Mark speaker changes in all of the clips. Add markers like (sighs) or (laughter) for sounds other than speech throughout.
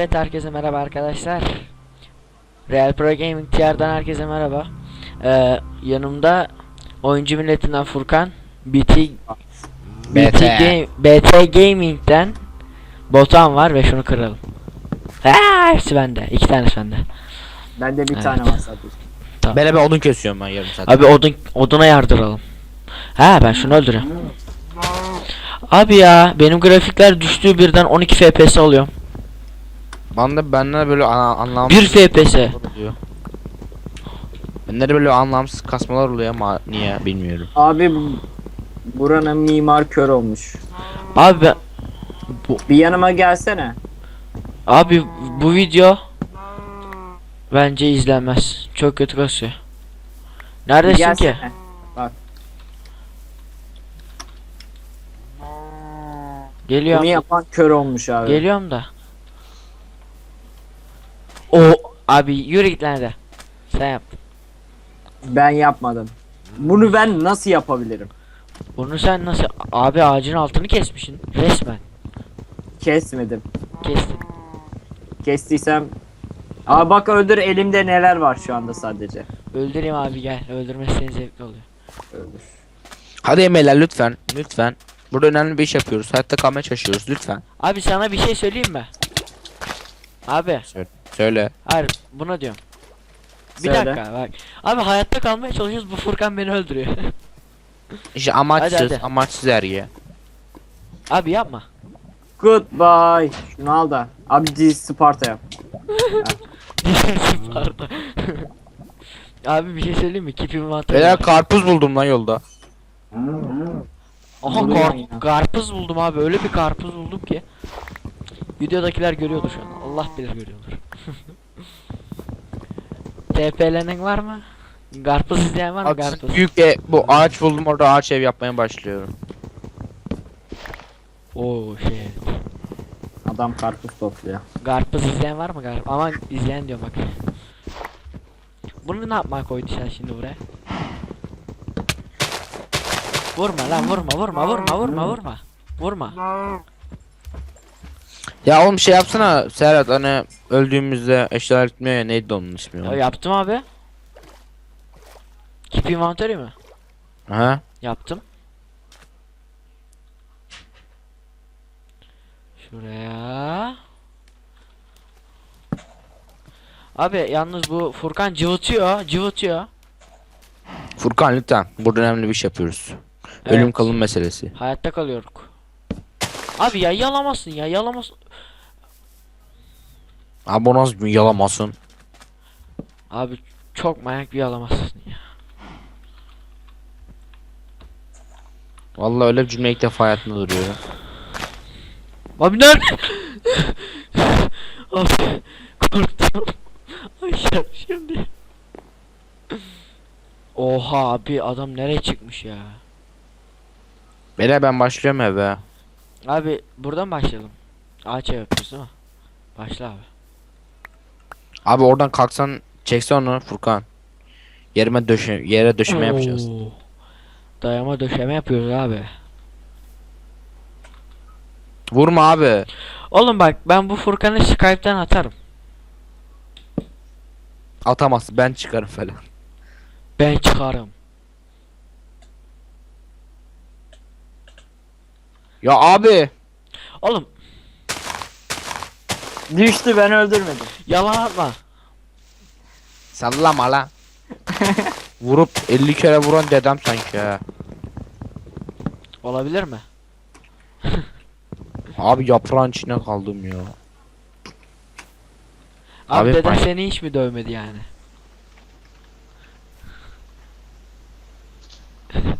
Speaker 1: Evet herkese merhaba arkadaşlar. Real Pro Gaming TR'dan herkese merhaba. Ee, yanımda oyuncu milletinden Furkan, BT BT,
Speaker 2: BT.
Speaker 1: Ga- BT Gaming'den Botan var ve şunu kıralım. Aa, hepsi bende. İki tanesi bende.
Speaker 3: Bende bir
Speaker 1: Evet.
Speaker 3: tane var sadece.
Speaker 2: Ben ben odun kesiyorum ben yarım saat.
Speaker 1: Abi odun oduna yardıralım. Ha ben şunu öldürüyorum. Abi ya benim grafikler düştüğü birden 12 FPS alıyorum.
Speaker 2: Bende bende böyle ana, anlamsız
Speaker 1: 1 FPS.
Speaker 2: oluyor. Bende de böyle anlamsız kasmalar oluyor ama niye bilmiyorum.
Speaker 3: Abi bu- buranın mimar kör olmuş.
Speaker 1: Abi ben,
Speaker 3: Bir yanıma gelsene.
Speaker 1: Abi bu video bence izlenmez. Çok kötü kasıyor.
Speaker 3: Bir
Speaker 1: Neredesin ki?
Speaker 3: gelsene.
Speaker 1: Geliyorum.
Speaker 3: Bunu yapan kör olmuş abi.
Speaker 1: Geliyorum da. O abi yürü git lan de. Sen yap.
Speaker 3: Ben yapmadım. Bunu ben nasıl yapabilirim?
Speaker 1: Bunu sen nasıl abi ağacın altını kesmişsin resmen.
Speaker 3: Kesmedim.
Speaker 1: Kestin.
Speaker 3: Kestiysem Aa bak öldür elimde neler var şu anda sadece.
Speaker 1: Öldüreyim abi gel. Öldürmesi zevkli oluyor.
Speaker 3: Öldür.
Speaker 2: Hadi emeler lütfen lütfen. Burada önemli bir iş yapıyoruz. Hayatta kalmaya çalışıyoruz lütfen.
Speaker 1: Abi sana bir şey söyleyeyim mi? Abi
Speaker 2: Söyle.
Speaker 1: Hayır buna diyorum. Bir
Speaker 3: Söyle.
Speaker 1: dakika bak. Abi hayatta kalmaya çalışıyoruz bu Furkan beni öldürüyor. (laughs)
Speaker 2: İşte amaçsız
Speaker 1: Hadi, hadi.
Speaker 2: amaçsız her ya.
Speaker 1: abi yapma.
Speaker 3: Goodbye. Şunu al da. Abi diz Sparta yap.
Speaker 1: Pardon. (laughs) Abi bir şey söyleyeyim mi? İnventory.
Speaker 2: Beyler karpuz buldum lan yolda.
Speaker 1: Aha kar- karpuz buldum abi. Öyle bir karpuz buldum ki. Videodakiler görüyordu şu an. Allah bilir (laughs) görüyordur. TP'lenen var mı? Karpuz izleyen var mı
Speaker 2: Abi
Speaker 1: karpuz?
Speaker 2: büyük bir bu ağaç buldum orada ağaç ev yapmaya başlıyorum.
Speaker 1: Oo şey.
Speaker 3: Adam karpuz topluyor.
Speaker 1: Karpuz izleyen var mı karpuz? Aman izleyen diyor bak. Bunu ne yapmaya koydu sen şimdi buraya? Vurma lan vurma vurma vurma vurma vurma. Vurma.
Speaker 2: Ya oğlum şey yapsana Serhat hani öldüğümüzde eşyalar gitmiyor ya neydi onun ismi?
Speaker 1: Ya yaptım abi. Keep inventory mi?
Speaker 2: Ha?
Speaker 1: Yaptım. Şuraya. Abi yalnız bu Furkan cıvıtıyor, cıvıtıyor.
Speaker 2: Furkan lütfen burada önemli bir iş yapıyoruz. Ölüm
Speaker 1: Evet.
Speaker 2: kalım meselesi.
Speaker 1: Hayatta kalıyoruz. Abi ya yalamazsın ya yalamazsın.
Speaker 2: Abi o nasıl bir yalamasın.
Speaker 1: Abi çok manyak bir yalamazsın ya.
Speaker 2: Vallahi öyle bir cümle ilk defa hayatımda duruyor.
Speaker 1: Abi nerede? Abi korktum. Aşağı şimdi. Oha abi adam nereye çıkmış ya?
Speaker 2: Beyler ben başlıyorum eve.
Speaker 1: Abi buradan başlayalım. Ağaç ev yapıyoruz değil mi? Başla abi.
Speaker 2: Abi oradan kalksan çeksen onu Furkan. Yerime döşe yere döşeme yapacağız.
Speaker 1: Oo. Dayama döşeme yapıyoruz abi.
Speaker 2: Vurma abi.
Speaker 1: Oğlum bak ben bu Furkan'ı Skype'ten atarım.
Speaker 2: Atamazsın ben çıkarım falan.
Speaker 1: Ben çıkarım.
Speaker 2: Ya abi.
Speaker 1: Oğlum
Speaker 3: Düştü ben öldürmedim.
Speaker 1: yalan atma.
Speaker 2: Sallama lan. (laughs) Vurup 50 kere vuran dedem sanki ha.
Speaker 1: Olabilir mi? (laughs)
Speaker 2: Abi yaprağın içine kaldım ya.
Speaker 1: Abi,
Speaker 2: Abi
Speaker 1: deden
Speaker 2: ben-
Speaker 1: seni hiç mi dövmedi yani? (laughs)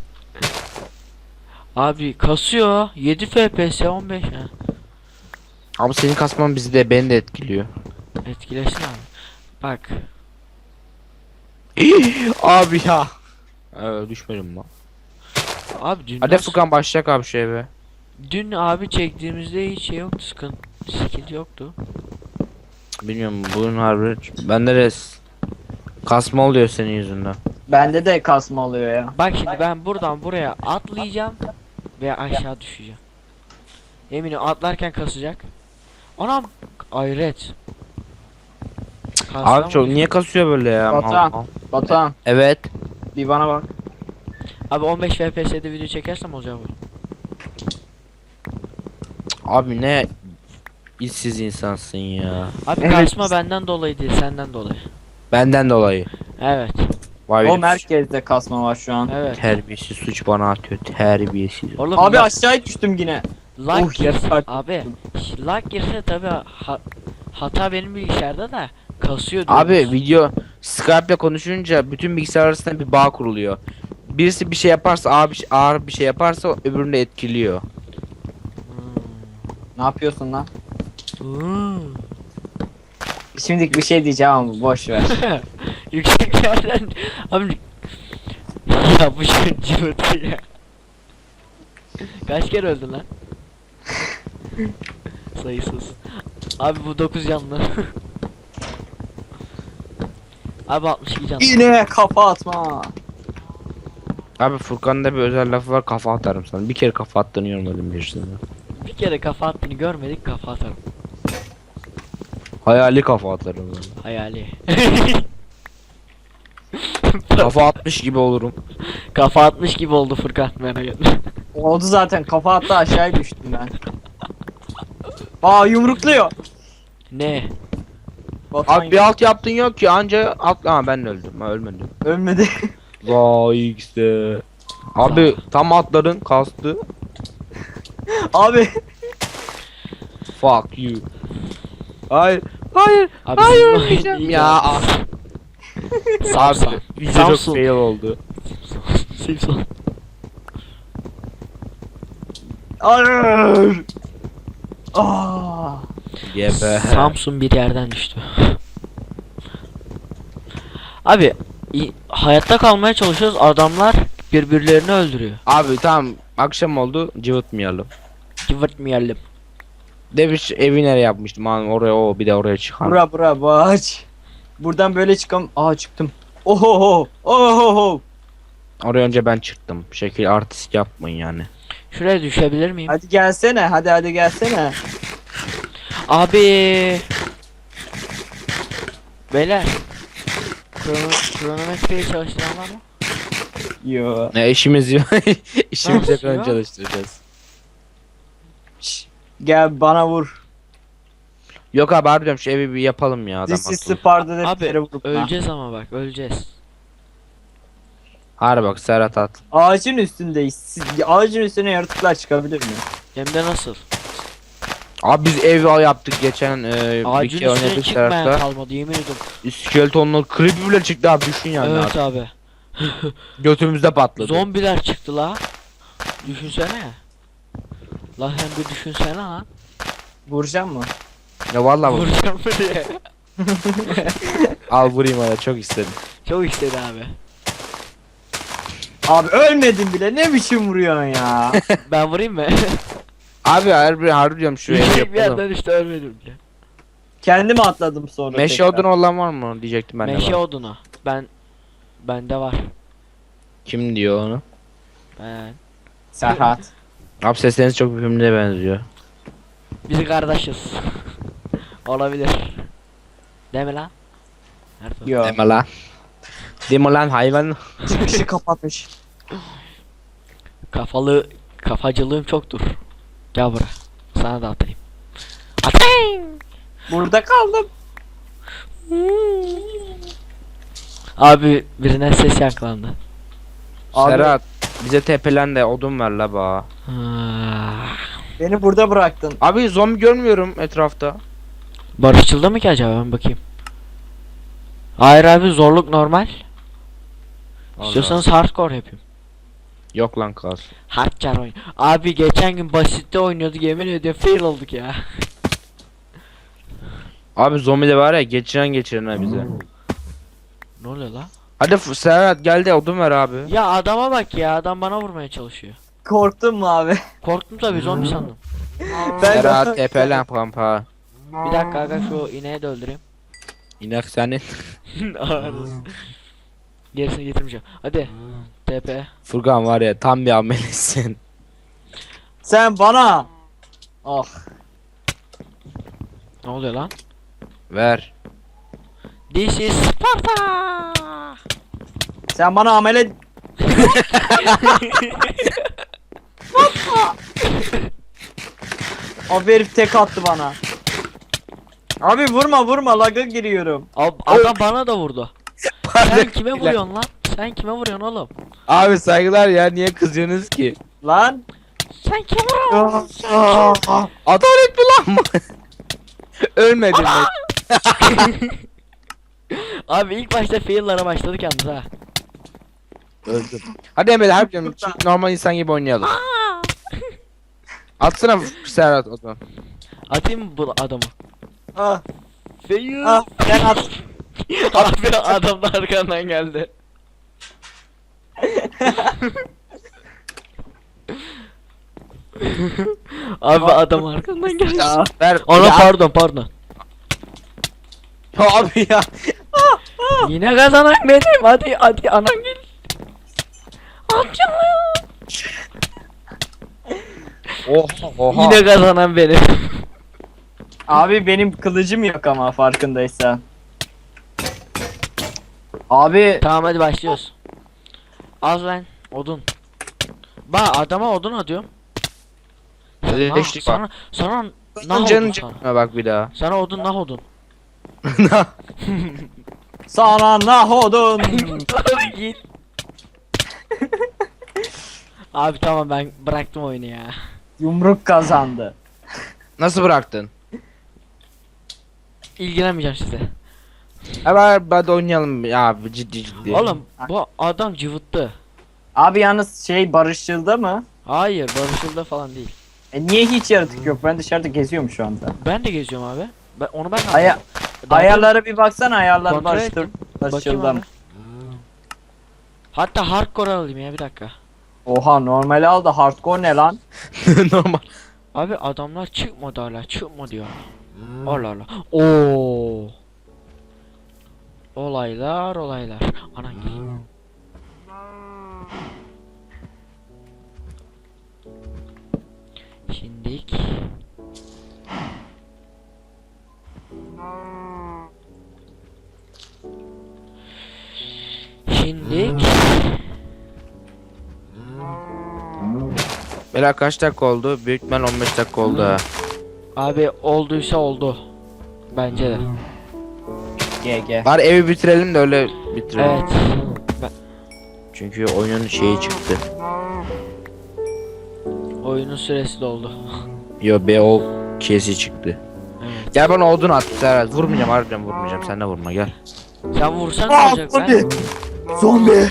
Speaker 1: Abi kasıyor. 7 FPS 15 ha.
Speaker 2: Abi senin kasman bizi de beni de etkiliyor.
Speaker 1: Etkilesin abi. Bak. (laughs)
Speaker 2: abi ya. Ee, düşmedim lan.
Speaker 1: Abi dün
Speaker 2: Hadi
Speaker 1: nasıl-
Speaker 2: Furkan başlayacak abi şey be.
Speaker 1: Dün abi çektiğimizde hiç şey yoktu sıkıntı. Sıkıntı yoktu.
Speaker 2: Bilmiyorum bugün harbi bende de kasma oluyor senin yüzünden.
Speaker 3: Bende de kasma oluyor ya.
Speaker 1: Bak şimdi ben buradan buraya atlayacağım ve aşağı düşeceğim. Eminim atlarken kasacak. Anam hayret.
Speaker 2: Abi çok niye kasıyor böyle ya?
Speaker 3: Batuhan.
Speaker 2: Al- al.
Speaker 3: Batuhan
Speaker 2: Evet.
Speaker 3: bir bana bak.
Speaker 1: Abi 15 FPS'de video çekersem olacak bu.
Speaker 2: Abi ne işsiz insansın ya.
Speaker 1: Abi
Speaker 3: Evet.
Speaker 1: kasma benden dolayı değil senden dolayı.
Speaker 2: Benden dolayı.
Speaker 1: Evet.
Speaker 2: Vay
Speaker 3: O merkezde kasma var şu an.
Speaker 1: Evet.
Speaker 2: Terbiyesiz suç bana atıyor. Terbiyesiz.
Speaker 1: Oğlum
Speaker 3: Abi aşağıya düştüm yine.
Speaker 1: Lag
Speaker 3: Oh,
Speaker 1: girse
Speaker 3: yeter.
Speaker 1: abi lag girse tabi ha- hata benim bilgisayarda da kasıyor
Speaker 2: Abi video Skype'le konuşunca bütün bilgisayar arasında bir bağ kuruluyor. Birisi bir şey yaparsa ağır bir şey, ağır bir şey yaparsa öbürünü de etkiliyor.
Speaker 3: Ne yapıyorsun lan?
Speaker 1: Hmm.
Speaker 3: Şimdilik bir şey diyeceğim ama boş ver. (laughs)
Speaker 1: Yüksek yerden abi ya bu şey cıvıtı ya. Kaç kere öldün lan? (laughs) Sayısız. Abi bu 9 canlı. (laughs) Abi 62 canlı.
Speaker 3: Yine kafa atma.
Speaker 2: Abi Furkan'da bir özel lafı var kafa atarım sana. Bir kere kafa attığını görmedim birisine.
Speaker 1: Bir kere kafa attığını görmedik kafa atarım.
Speaker 2: Hayali kafa atarım. ben.
Speaker 1: Hayali. (laughs)
Speaker 2: kafa atmış gibi olurum.
Speaker 1: kafa atmış gibi oldu Furkan merak etme.
Speaker 3: Oldu zaten kafa attı aşağıya düştüm ben. Aa yumrukluyor.
Speaker 1: Ne?
Speaker 3: Batuhan
Speaker 2: Abi bir alt yaptın yok ki anca alt... Aa ben de öldüm. Ha ölmedim.
Speaker 3: ölmedi. (laughs)
Speaker 2: Vay işte. Abi tam atların kastı.
Speaker 3: Abi
Speaker 2: Fuck you. Hayır. Hayır.
Speaker 1: Abi
Speaker 2: Hayır ölmeyeceğim ya. Abi (laughs) video çok fail oldu.
Speaker 1: Samsung.
Speaker 3: Hayır. Aa.
Speaker 2: Gebe.
Speaker 1: Samsun bir yerden düştü. Abi hayatta kalmaya çalışıyoruz adamlar birbirlerini öldürüyor.
Speaker 2: Abi tamam akşam oldu cıvıtmayalım.
Speaker 1: Cıvırtmayalım.
Speaker 2: Demiş evi nereye yapmıştım hanım oraya o bir de oraya çıkan.
Speaker 3: Bura bura baş. Buradan böyle çıkam. Aa çıktım. Ohoho. Ohoho.
Speaker 2: Oraya önce ben çıktım. Şekil artist yapmayın yani.
Speaker 1: Şuraya düşebilir miyim?
Speaker 3: Hadi gelsene. Hadi hadi gelsene.
Speaker 1: Abi. Beyler. Krono, kronometreyi çalıştıran var mı?
Speaker 3: Yo.
Speaker 2: Ne işimiz yok. (laughs) İşimizi
Speaker 1: Nasıl ya?
Speaker 2: çalıştıracağız.
Speaker 3: Şş, Gel bana vur.
Speaker 2: Yok abi harbiden şu evi bir yapalım ya adam
Speaker 3: This is
Speaker 2: akıllı.
Speaker 3: Sparta
Speaker 1: Abi
Speaker 3: deftere vurup ha.
Speaker 1: öleceğiz ama bak öleceğiz.
Speaker 2: Harbi bak Serhat at.
Speaker 3: Ağacın üstündeyiz. Siz, ağacın üstüne yaratıklar çıkabilir mi?
Speaker 1: Hem de nasıl?
Speaker 2: Abi biz ev yaptık geçen e, bir
Speaker 1: Ağacın
Speaker 2: kere
Speaker 1: üstüne
Speaker 2: oynadık
Speaker 1: çıkmayan
Speaker 2: Serhat'la.
Speaker 1: kalmadı yemin ediyorum.
Speaker 2: İskeletonlu creepy bile çıktı abi düşün yani
Speaker 1: evet
Speaker 2: abi.
Speaker 1: abi. (laughs)
Speaker 2: Götümüzde patladı.
Speaker 1: Zombiler çıktı la. Düşünsene. La hem bir düşünsene lan.
Speaker 3: Vuracağım mı?
Speaker 2: Ya vallahi vur.
Speaker 1: Vuracağım mı diye. (laughs)
Speaker 2: al vurayım ona çok istedim.
Speaker 1: Çok istedi abi.
Speaker 3: Abi ölmedim bile. Ne biçim vuruyorsun ya? (laughs)
Speaker 1: Ben vurayım mı? (laughs)
Speaker 2: Abi harbi harbi diyorum şu evi
Speaker 1: Yüksek bir
Speaker 2: yapalım.
Speaker 1: yerden işte ölmedim bile.
Speaker 3: Kendimi atladım sonra.
Speaker 2: Meşe
Speaker 3: tekrar.
Speaker 2: odunu olan var mı diyecektim ben de
Speaker 1: Meşe
Speaker 2: var.
Speaker 1: odunu. Ben bende var.
Speaker 2: Kim diyor onu?
Speaker 1: Ben.
Speaker 3: Serhat.
Speaker 2: Abi sesleriniz çok birbirine benziyor.
Speaker 1: Biz kardeşiz. Olabilir. Değil mi lan? Nerede?
Speaker 3: Yo.
Speaker 2: Deme lan. Deme lan hayvan.
Speaker 3: Çıkışı kapatmış.
Speaker 1: Kafalı kafacılığım çoktur. Gel buraya. Sana da atayım. Atayım.
Speaker 3: Burada kaldım.
Speaker 1: Abi birine ses yaklandı.
Speaker 3: Abi-
Speaker 2: Serhat bize tepelen de odun ver la ba.
Speaker 3: Beni burada bıraktın.
Speaker 2: Abi zombi görmüyorum etrafta.
Speaker 1: Barışçıldı mı ki acaba ben bakayım. Hayır abi zorluk normal. İstiyorsanız hardcore yapayım.
Speaker 2: Yok lan kal.
Speaker 1: Hardcore oyun. Abi geçen gün basitte oynuyorduk yemin ediyorum fail olduk ya. (laughs)
Speaker 2: Abi zombi de var ya geçiren geçiren ha bize.
Speaker 1: ne oluyor la?
Speaker 2: Hadi Serhat gel de odun ver abi.
Speaker 1: Ya adama bak ya adam bana vurmaya çalışıyor.
Speaker 3: Korktun mu abi?
Speaker 1: Korktum tabii zombi sandım. (laughs)
Speaker 3: Ben
Speaker 2: Serhat tepelen pampa.
Speaker 1: Bir dakika aga şu ineği de öldüreyim.
Speaker 2: İnek senin. (laughs)
Speaker 1: Gerisini getirmeyeceğim. Hadi. TP.
Speaker 2: Furkan var ya tam bir amelisin.
Speaker 3: Sen bana. Ah.
Speaker 1: Ne oluyor lan?
Speaker 2: Ver.
Speaker 1: This is Sparta.
Speaker 3: Sen bana amele... (laughs) Abi herif tek attı bana. Abi vurma vurma lag'a giriyorum.
Speaker 1: Ab adam bana da vurdu. Sen kime vuruyorsun lan? Sen kime vuruyorsun oğlum?
Speaker 2: Abi saygılar ya niye kızıyorsunuz ki?
Speaker 3: Lan.
Speaker 1: Sen kime vuruyorsun?
Speaker 2: Adalet mi lan mı? Ölmedim ben.
Speaker 1: Abi ilk başta fail'lara başladık yalnız ha.
Speaker 2: Öldüm. Hadi Emel harbiden normal insan gibi oynayalım. Atsana Serhat o zaman.
Speaker 1: Atayım mı bu adamı?
Speaker 3: Ah,
Speaker 1: Fail.
Speaker 3: ah, sen at. (laughs)
Speaker 1: Abi adam da arkandan geldi. (laughs) Abi adam arkandan geldi.
Speaker 3: Ya.
Speaker 2: Ver.
Speaker 1: Ana
Speaker 2: Ya,
Speaker 1: pardon pardon.
Speaker 2: Abi ya. (laughs)
Speaker 1: Yine kazanan benim. Hadi hadi anan gel. Ya.
Speaker 2: Oha oha.
Speaker 1: Yine kazanan benim.
Speaker 3: Abi benim kılıcım yok ama farkındaysan. Abi
Speaker 1: tamam hadi başlıyoruz. Az lan odun. Ba adama odun atıyorum.
Speaker 2: Hadi
Speaker 1: Nah,
Speaker 2: leşlik
Speaker 1: sana sana nah
Speaker 2: Canın
Speaker 1: odun sana.
Speaker 2: canına bak bir daha.
Speaker 1: Sana odun nah odun. (laughs)
Speaker 3: sana nahodun.
Speaker 1: Git. (laughs) Abi tamam ben bıraktım oyunu ya.
Speaker 3: Yumruk kazandı.
Speaker 2: Nasıl bıraktın?
Speaker 1: İlgilenmeyeceğim size.
Speaker 2: Hemen hadi oynayalım ya abi ciddi ciddi.
Speaker 1: Oğlum bu adam cıvıttı.
Speaker 3: Abi yalnız şey barışçılda mı?
Speaker 1: Hayır barışılda falan değil.
Speaker 3: E niye hiç yaratık yok? Ben dışarıda geziyorum şu anda.
Speaker 1: Ben de geziyorum abi. Ben, onu ben de
Speaker 3: Aya-.
Speaker 1: Daha
Speaker 3: Ayarlara bir baksana ayarlar
Speaker 1: Kontrol
Speaker 3: barıştır.
Speaker 1: ettim. Bakayım
Speaker 3: Barışçılda
Speaker 1: abi.
Speaker 3: mı?
Speaker 1: Hatta hardcore alayım ya bir dakika.
Speaker 3: Oha normal al da hardcore ne lan? (laughs)
Speaker 2: Normal.
Speaker 1: Abi adamlar çıkmadı hala çıkma diyor. Allah Allah. Oo. Olaylar olaylar. Gel. Şimdik. Şimdik.
Speaker 2: Bela kaç dakika oldu? Büyük ihtimal 15 dakika oldu.
Speaker 1: Abi olduysa oldu. Bence de.
Speaker 3: GG.
Speaker 2: Bari evi bitirelim de öyle bitirelim.
Speaker 1: Evet.
Speaker 2: Çünkü oyunun şeyi çıktı.
Speaker 1: Oyunun süresi doldu.
Speaker 2: Yo be o kesi çıktı.
Speaker 1: Evet.
Speaker 2: Gel bana odun at Serhat. Vurmayacağım harbiden vurmayacağım. Sen de vurma gel.
Speaker 1: Sen vursan ne olacak ben?
Speaker 3: Zombi.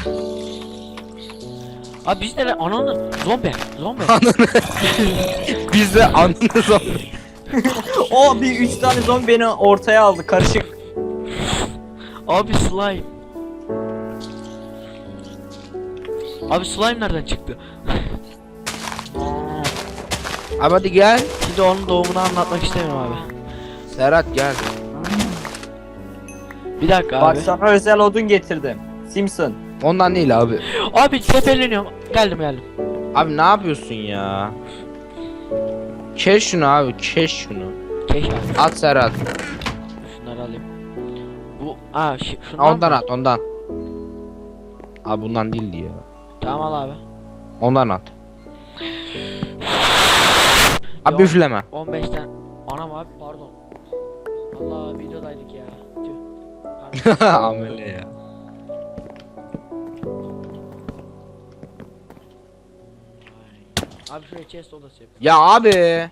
Speaker 1: Abi biz de lan ananı zombi zombi. (laughs)
Speaker 2: Biz de o. (laughs)
Speaker 3: o bir üç tane zombi beni ortaya aldı karışık.
Speaker 1: Abi slime. Abi slime nereden çıktı? (laughs)
Speaker 2: Abi hadi gel.
Speaker 1: Şimdi onun doğumunu anlatmak istemiyorum abi.
Speaker 2: Serhat gel.
Speaker 1: Bir dakika
Speaker 3: Bak
Speaker 1: abi.
Speaker 3: sana özel odun getirdim. Simpson.
Speaker 2: Ondan değil abi. (laughs)
Speaker 1: Abi tepeleniyorum. Geldim geldim.
Speaker 2: Abi ne yapıyorsun ya? Kes şunu abi, kes şunu.
Speaker 1: Keş abi.
Speaker 2: At Serhat.
Speaker 1: Aa şi- şundan
Speaker 2: Ha, ondan
Speaker 1: mı?
Speaker 2: at, ondan. Abi bundan değildi ya.
Speaker 1: Tamam al abi.
Speaker 2: Ondan at. (sighs) Abi
Speaker 1: Yok.
Speaker 2: üfleme.
Speaker 1: 15 tane. Anam abi pardon. Allah videodaydık ya. Tüh. (laughs) Pardon.
Speaker 2: Amele ya.
Speaker 1: abi şuraya chest odası yap.
Speaker 2: Ya abi.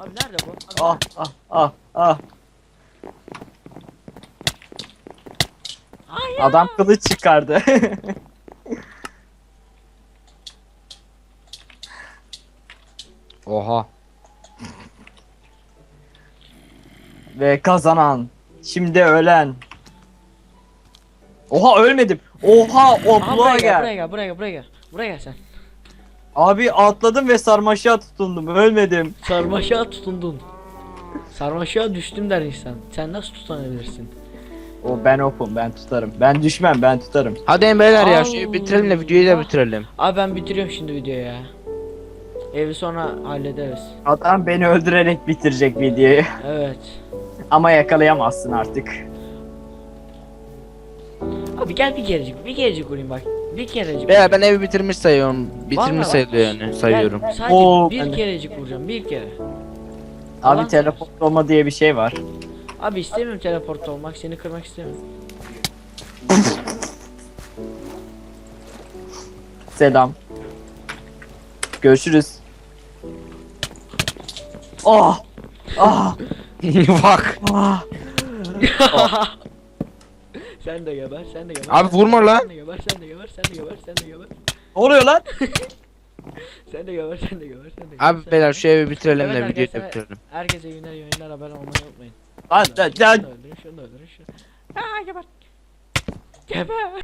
Speaker 1: Abi nerede bu? Abi
Speaker 3: Ah ah ah ah.
Speaker 1: Ay
Speaker 3: Adam kılıç çıkardı.
Speaker 2: Oha.
Speaker 3: Ve kazanan. Şimdi ölen. Oha ölmedim. Oha
Speaker 1: Aha,
Speaker 3: obluğa
Speaker 1: buraya gel,
Speaker 3: gel.
Speaker 1: buraya gel, buraya gel, buraya gel. Buraya gel sen.
Speaker 3: Abi atladım ve sarmaşığa tutundum. Ölmedim.
Speaker 1: Sarmaşığa tutundun. Sarmaşığa düştüm der insan. Sen nasıl tutunabilirsin?
Speaker 3: O ben opum ben tutarım. Ben düşmem ben tutarım.
Speaker 2: Hadi beyler ya şeyi bitirelim de videoyu da bitirelim.
Speaker 1: Abi ben bitiriyorum şimdi videoyu ya. Evi sonra hallederiz.
Speaker 3: Adam beni öldürerek bitirecek videoyu.
Speaker 1: Evet.
Speaker 3: Ama yakalayamazsın artık.
Speaker 1: Abi gel bir kerecik, bir kerecik vurayım bak. Bir kerecik.
Speaker 2: Veya ben evi bitirmiş sayıyorum. Bitirmiş sayılıyor yani sayıyorum.
Speaker 1: Sadece
Speaker 3: Oo,
Speaker 1: bir
Speaker 3: ben de-
Speaker 1: kerecik vuracağım, bir kere.
Speaker 3: Abi
Speaker 1: Alan
Speaker 3: teleport olma diye bir şey var.
Speaker 1: Abi istemiyorum teleport olmak, seni kırmak istemiyorum.
Speaker 3: Selam. Görüşürüz. Oh! Ah!
Speaker 2: Bak.
Speaker 3: Ah! (laughs)
Speaker 1: sen de geber, sen de geber.
Speaker 2: Abi vurma lan.
Speaker 1: Sen de geber, sen de geber, sen de geber, sen de geber.
Speaker 3: Ne oluyor lan? (laughs) (laughs)
Speaker 1: Sen de geber, sen de geber, sen de geber.
Speaker 2: Abi
Speaker 1: sen
Speaker 2: beyler şu evi bitirelim
Speaker 1: Evet
Speaker 2: de videoyu
Speaker 1: arkadaşlar,
Speaker 2: da bitirelim.
Speaker 1: Herkese iyi günler, yayınlar, abone olmayı unutmayın.
Speaker 3: Lan lan
Speaker 1: Şunu da öldürün, şunu da öldürün, şunu. Aa geber. Geber.